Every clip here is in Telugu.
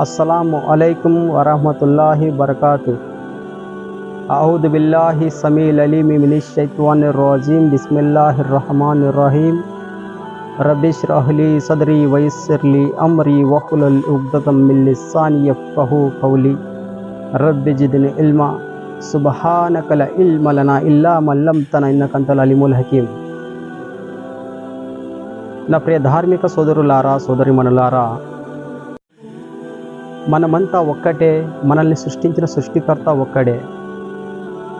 అస్సలాము అలైకుం వరహమతుల్లాహి బరకాతు అౌద్ బిల్లాహి సమీల్ అలీమి మినిష్ షైత్వాన్ రాజీం బిస్మిల్లాహిర్ రహమానిర్ రహీం రబిష్ రహ్లీ సదరి వయస్సర్లి అమ్రి వహులల్ ఉగ్దతం మిల్ లిసాని యఫ్కహు కౌలి రబ్బి జిద్ని ఇల్మా సుబ్హానకల ఇల్మ లనా ఇల్లా మల్లం తన ఇన్నకంతల అలిముల్ హకీం నా ప్రియ ధార్మిక సోదరులారా సోదరిమణులారా మనమంతా ఒక్కటే మనల్ని సృష్టించిన సృష్టికర్త ఒక్కడే.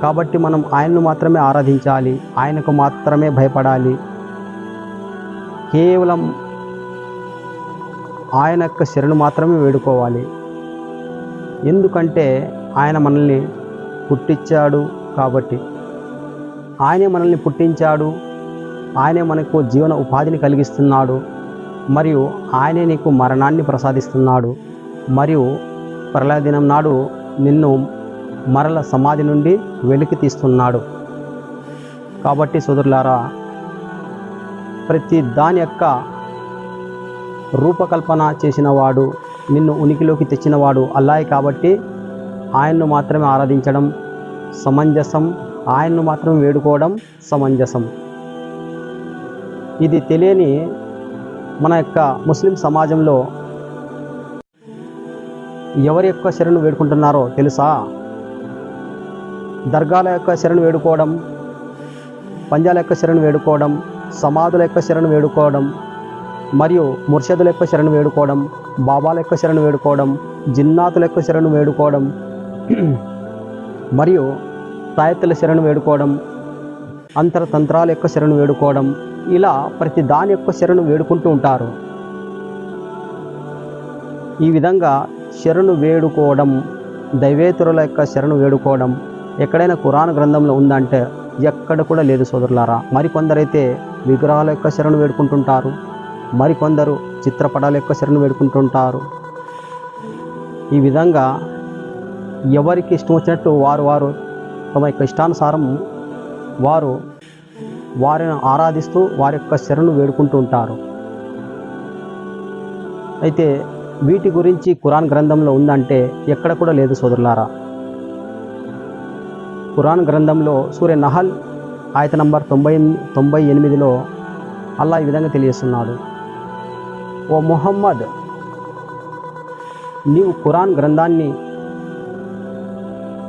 కాబట్టి మనం ఆయన్ను మాత్రమే ఆరాధించాలి ఆయనకు మాత్రమే భయపడాలి. కేవలం ఆయన యొక్క శరణు మాత్రమే వేడుకోవాలి. ఎందుకంటే ఆయన మనల్ని పుట్టించాడు కాబట్టి. ఆయనే మనల్ని పుట్టించాడు ఆయనే మనకు జీవన ఉపాధిని కలిగిస్తున్నాడు మరియు ఆయనే నీకు మరణాన్ని ప్రసాదిస్తున్నాడు. మరియు ప్రళయ దినం నాడు నిన్ను మరల సమాధి నుండి వెలికి తీస్తున్నాడు. కాబట్టి సోదరులారా ప్రతి దాని యొక్క రూపకల్పన చేసినవాడు నిన్ను ఉనికిలోకి తెచ్చినవాడు అల్లాయ్ కాబట్టి ఆయన్ను మాత్రమే ఆరాధించడం సమంజసం ఆయన్ను మాత్రం వేడుకోవడం సమంజసం. ఇది తెలియని మన యొక్క ముస్లిం సమాజంలో ఎవరి యొక్క శరణు వేడుకుంటున్నారో తెలుసా? దర్గాల యొక్క శరణు వేడుకోవడం పంజాల యొక్క శరణు వేడుకోవడం సమాధుల యొక్క శరణు వేడుకోవడం మరియు ముర్షదుల యొక్క శరణు వేడుకోవడం బాబాల యొక్క శరణు వేడుకోవడం జిన్నాతుల యొక్క శరణు వేడుకోవడం మరియు తాయత్తుల శరణు వేడుకోవడం అంతరతంత్రాల యొక్క శరణు వేడుకోవడం ఇలా ప్రతి దాని యొక్క శరణు వేడుకుంటూ ఉంటారు. ఈ విధంగా శరణు వేడుకోవడం దైవేతరుల యొక్క శరణు వేడుకోవడం ఎక్కడైనా కురాన్ గ్రంథంలో ఉందంటే ఎక్కడ కూడా లేదు సోదరులారా. మరికొందరైతే విగ్రహాల యొక్క శరణు వేడుకుంటుంటారు మరికొందరు చిత్రపటాల యొక్క శరణు వేడుకుంటుంటారు. ఈ విధంగా ఎవరికి ఇష్టం వచ్చినట్టు వారు వారు తమ యొక్క ఇష్టానుసారం వారు వారిని ఆరాధిస్తూ వారి యొక్క శరణు వేడుకుంటూ ఉంటారు. అయితే వీటి గురించి కురాన్ గ్రంథంలో ఉందంటే ఎక్కడ కూడా లేదు సోదరులారా. కురాన్ గ్రంథంలో సూర్య నహల్ ఆయత నంబర్ తొంభై తొంభై ఎనిమిదిలో అల్లా ఈ విధంగా తెలియజేస్తున్నాడు. ఓ ముహమ్మద్ నీవు కురాన్ గ్రంథాన్ని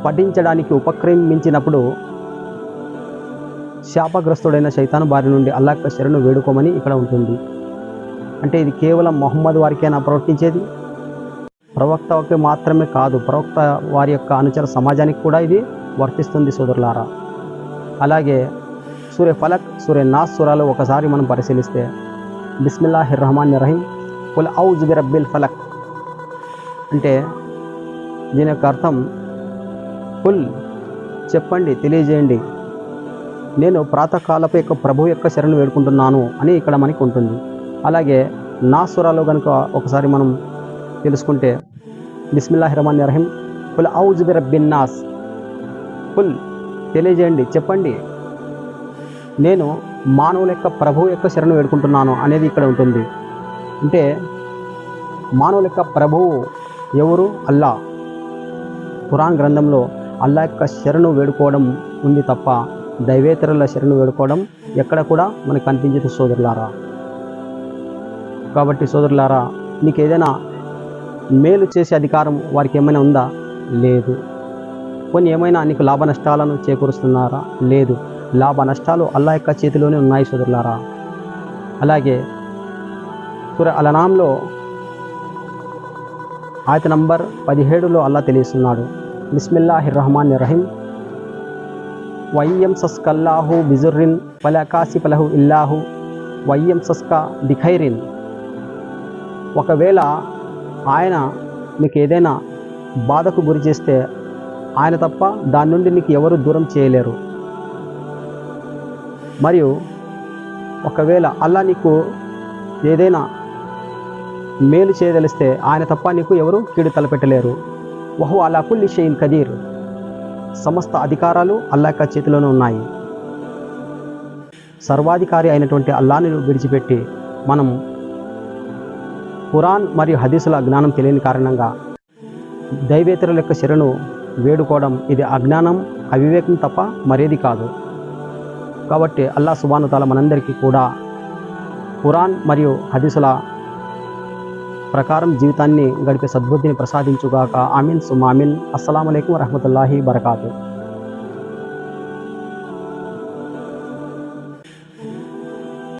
పఠించడానికి ఉపక్రమించినప్పుడు శాపగ్రస్తుడైన శైతాను బారి నుండి అల్లాహ్ శరణు వేడుకోమని ఇక్కడ ఉంటుంది. అంటే ఇది కేవలం మొహమ్మద్ వారికేనా ప్రవర్తించేది? ప్రవక్తకి మాత్రమే కాదు ప్రవక్త వారి యొక్క అనుచర సమాజానికి కూడా ఇది వర్తిస్తుంది సోదరులారా. అలాగే సూర్య ఫలక్ సూర్య నాస్ సూరాలు ఒకసారి మనం పరిశీలిస్తే బిస్మిల్లాహిర్ రహమాన్ రహీం కుల్ ఔజ్ బి రబ్బిల్ ఫలక్ అంటే దీని యొక్క అర్థం కుల్ చెప్పండి తెలియజేయండి. నేను ప్రాతకాలపు యొక్క ప్రభు యొక్క శరణు వేడుకుంటున్నాను అని ఇక్కడ మనకి ఉంటుంది. అలాగే నా సురాలో కనుక ఒకసారి మనం తెలుసుకుంటే బిస్మిల్లాహి రహమాన్ రహీం కుల్ ఔజ్ బి కుల్ తెలియజేయండి చెప్పండి. నేను మానవుల యొక్క ప్రభు యొక్క శరణు వేడుకుంటున్నాను అనేది ఇక్కడ ఉంటుంది. అంటే మానవుల యొక్క ప్రభువు ఎవరు? అల్లా. పురాణ గ్రంథంలో అల్లా యొక్క శరణు వేడుకోవడం ఉంది తప్ప దైవేతరుల శరణు వేడుకోవడం ఎక్కడ కూడా మనకు కనిపించదు సోదరులారా. కాబట్టి సోదరులారా నీకు ఏదైనా మేలు చేసే అధికారం వారికి ఏమైనా ఉందా? లేదు. కొన్ని ఏమైనా నీకు లాభ నష్టాలను చేకూరుస్తున్నారా? లేదు. లాభ నష్టాలు అల్లా యొక్క చేతిలోనే ఉన్నాయి సోదరులారా. అలాగే సుర అలనాంలో ఆయత నంబర్ పదిహేడులో అల్లా తెలియస్తున్నాడు బిస్మిల్లాహిర్ రహమాన్ రహీం వయ్యం సస్కల్లాహు బిజుర్రిన్ పలకాసి పలహు ఇల్లాహు వయ్యం సస్క బిఖైరిన్. ఒకవేళ ఆయన మీకు ఏదైనా బాధకు గురి చేస్తే ఆయన తప్ప దాని నుండి నీకు ఎవరు దూరం చేయలేరు. మరియు ఒకవేళ అల్లా నీకు ఏదైనా మేలు చేయదలిస్తే ఆయన తప్ప నీకు ఎవరు కీడు తలపెట్టలేరు. వహు అలా కుల్లి షెయిన్ కదీర్. సమస్త అధికారాలు అల్లాక చేతిలోనే ఉన్నాయి. సర్వాధికారి అయినటువంటి అల్లాని విడిచిపెట్టి మనం ఖురాన్ మరియు హదీసుల జ్ఞానం తెలియని కారణంగా దైవేతరుల యొక్క శరణు వేడుకోవడం ఇది అజ్ఞానం అవివేకం తప్ప మరేది కాదు. కాబట్టి అల్లా సుబానుతాల మనందరికీ కూడా ఖురాన్ మరియు హదీసుల ప్రకారం జీవితాన్ని గడిపే సద్బుద్ధిని ప్రసాదించుగాక. ఆమీన్ సుమామిన్ అస్సలం అయికం వరహమతుల్లాహి బరకాతు